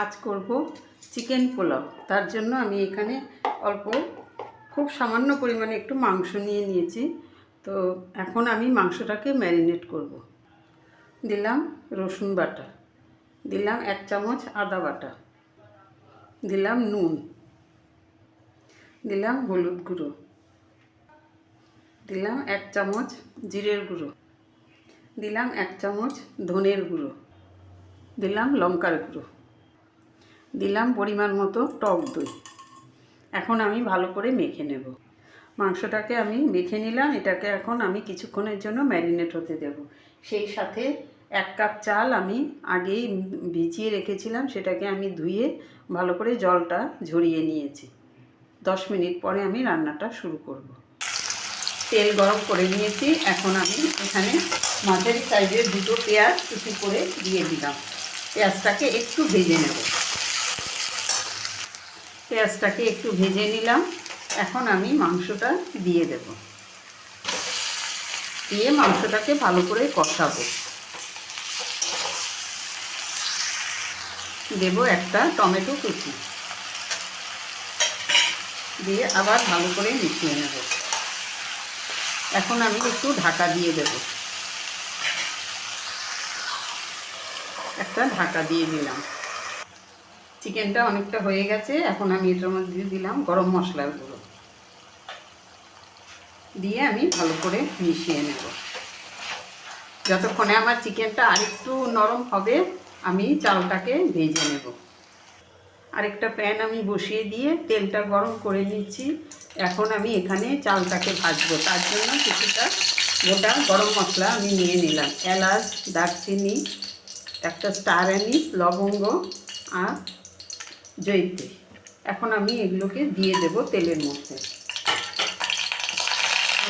আজ করব চিকেন পোলাও। তার জন্য আমি এখানে অল্প, খুব সামান্য পরিমাণে একটু মাংস নিয়ে নিয়েছি। তো এখন আমি মাংসটাকে ম্যারিনেট করব। দিলাম রসুন বাটা। দিলাম এক চামচ আদা বাটা। দিলাম নুন। দিলাম হলুদ গুঁড়ো। দিলাম এক চামচ জিরের গুঁড়ো। দিলাম এক চামচ ধনের গুঁড়ো। দিলাম লঙ্কার গুঁড়ো। দিলাম পরিমাণ মতো টক দই। এখন আমি ভালো করে মেখে নেব। মাংসটাকে আমি মেখে নিলাম, এটাকে এখন আমি কিছুক্ষণের জন্য ম্যারিনেট হতে দেব। সেই সাথে এক কাপ চাল আমি আগেই ভিজিয়ে রেখেছিলাম, সেটাকে আমি ধুয়ে ভালো করে জলটা ঝরিয়ে নিয়েছি। দশ মিনিট পরে আমি রান্নাটা শুরু করব। তেল গরম করে নিয়েছি, এখন আমি এখানে মাঝারি সাইজের দুটো পেঁয়াজ কুচি করে দিয়ে দিলাম। পেঁয়াজটাকে একটু ভেজে নেব। পেঁয়াজটাকে একটু ভেজে নিলাম। এখন আমি মাংসটা দিয়ে দেব। দিয়ে মাংসটাকে ভালো করে কষাবো। দেব একটা টমেটো কুচি। দিয়ে আবার ভালো করে মিশিয়ে নেব। এখন আমি একটু ঢাকা দিয়ে দেব। একটা ঢাকা দিয়ে দিলাম। চিকেনটা অনেকটা হয়ে গেছে, এখন আমি এটার মধ্যে দিলাম গরম মশলার গুঁড়ো। দিয়ে আমি ভালো করে মিশিয়ে নেব। যতক্ষণে আমার চিকেনটা আরেকটু নরম হবে, আমি চালটাকে ভেজে নেব। আরেকটা প্যান আমি বসিয়ে দিয়ে তেলটা গরম করে নিচ্ছি। এখন আমি এখানে চালটাকে ভাজবো। তার জন্য কিছুটা গোটা গরম মশলা আমি নিয়ে নিলাম। এলাচ, দারচিনি, একটা স্টার অ্যানিস লবঙ্গ আর জৈত্রী এখন আমি এগুলোকে দিয়ে দেব তেলের মধ্যে।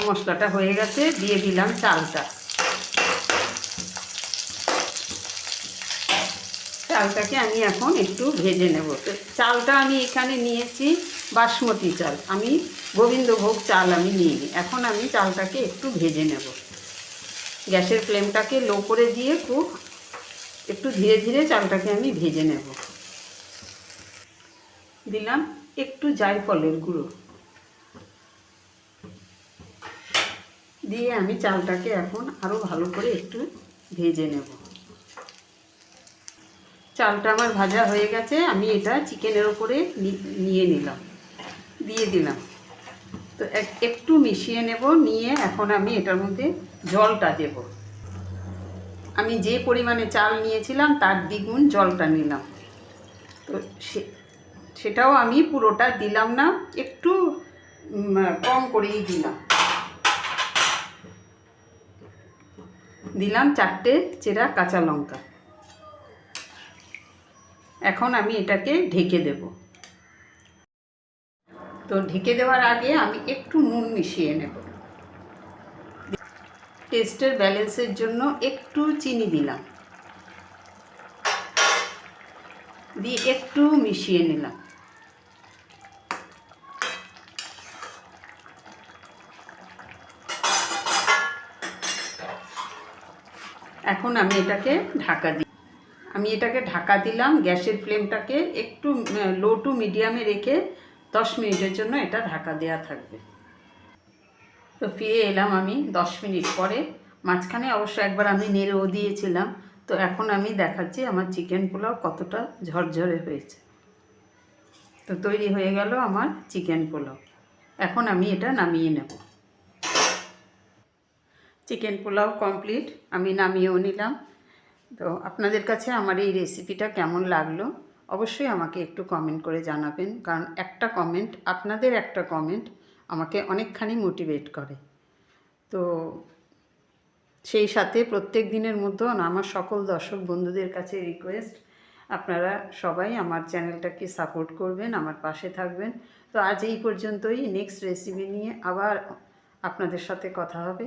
মশলাটা হয়ে গেছে, দিয়ে দিলাম চালটা। চালটাকে আমি এখন একটু ভেজে নেব। চালটা আমি এখানে নিয়েছি বাসমতি চাল। আমি গোবিন্দভোগ চাল আমি নিই এখন আমি চালটাকে একটু ভেজে নেব। গ্যাসের ফ্লেমটাকে লো করে দিয়ে খুব একটু ধীরে ধীরে চালটাকে আমি ভেজে নেব। দিলাম একটু জায়ফলের গুঁড়ো। দিয়ে আমি চালটাকে এখন আরও ভালো করে একটু ভেজে নেব। চালটা আমার ভাজা হয়ে গেছে, আমি এটা চিকেনের ওপরে নিয়ে নিলাম। দিয়ে দিলাম। তো একটু মিশিয়ে নেব, নিয়ে এখন আমি এটার মধ্যে জলটা দেব। আমি যে পরিমাণে চাল নিয়েছিলাম, তার দ্বিগুণ জলটা নিলাম। তো সে সেটাও আমি পুরোটা দিলাম না, একটু কম করেই দিলাম। দিলাম চারটে চেরা কাঁচা লঙ্কা। এখন আমি এটাকে ঢেকে দেব। তো ঢেকে দেওয়ার আগে আমি একটু নুন মিশিয়ে নেব। টেস্টের ব্যালেন্সের জন্য একটু চিনি দিলাম। দিয়ে একটু মিশিয়ে নিলাম। এখন আমি এটাকে ঢাকা দিই। আমি এটাকে ঢাকা দিলাম, গ্যাসের ফ্লেমটাকে একটু লো টু মিডিয়ামে রেখে দশ মিনিটের জন্য এটা ঢাকা দেওয়া থাকবে। তো ফিরে এলাম আমি দশ মিনিট পরে। মাঝখানে অবশ্য একবার আমি নেড়েও দিয়েছিলাম। তো এখন আমি দেখাচ্ছি আমার চিকেন পোলাও কতটা ঝরঝরে হয়েছে। তো তৈরি হয়ে গেল আমার চিকেন পোলাও। এখন আমি এটা নামিয়ে নেব। চিকেন পোলাও কমপ্লিট, আমি নামিয়েও নিলাম। তো আপনাদের কাছে আমার এই রেসিপিটা কেমন লাগল, অবশ্যই আমাকে একটু কমেন্ট করে জানাবেন, কারণ একটা কমেন্ট, আপনাদের একটা কমেন্ট আমাকে অনেকখানি মোটিভেট করে। তো সেই সাথে প্রত্যেক দিনের মতন আমার সকল দর্শক বন্ধুদের কাছে রিকোয়েস্ট আপনারা সবাই আমার চ্যানেলটাকে সাপোর্ট করবেন, আমার পাশে থাকবেন। তো আজ এই পর্যন্তই নেক্সট রেসিপি নিয়ে আবার আপনাদের সাথে কথা হবে।